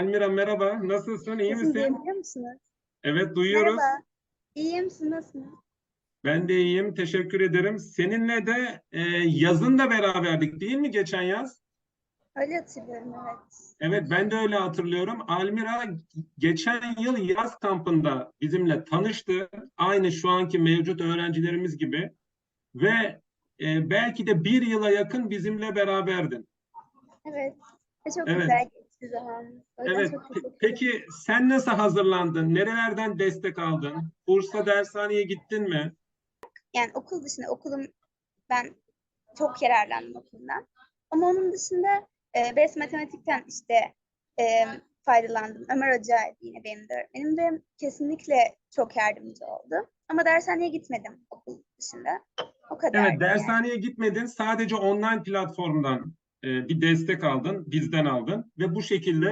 Almira merhaba. Nasılsın? İyi Sesimi misin? duyabiliyor musunuz? Evet duyuyoruz. Merhaba. İyiyim, siz nasılsınız? Ben de iyiyim. Teşekkür ederim. Seninle de e, yazın da beraberdik değil mi geçen yaz? Öyle hatırlıyorum, evet. Evet ben de öyle hatırlıyorum. Almira geçen yıl yaz kampında bizimle tanıştı. Aynı şu anki mevcut öğrencilerimiz gibi. Ve e, belki de bir yıla yakın bizimle beraberdin. Evet. Ve çok Evet. güzel O yüzden Evet. Peki sen nasıl hazırlandın? Nerelerden destek aldın? Bursa dershaneye gittin mi? Yani okul dışında, okulum, ben çok yararlandım okulumdan. Ama onun dışında e, BES Matematik'ten işte e, faydalandım. Ömer Hoca yine benim de öğretmenim ve kesinlikle çok yardımcı oldu. Ama dershaneye gitmedim okul dışında. O kadar. Evet, dershaneye gitmedin. Sadece online platformdan bir destek aldın, bizden aldın ve bu şekilde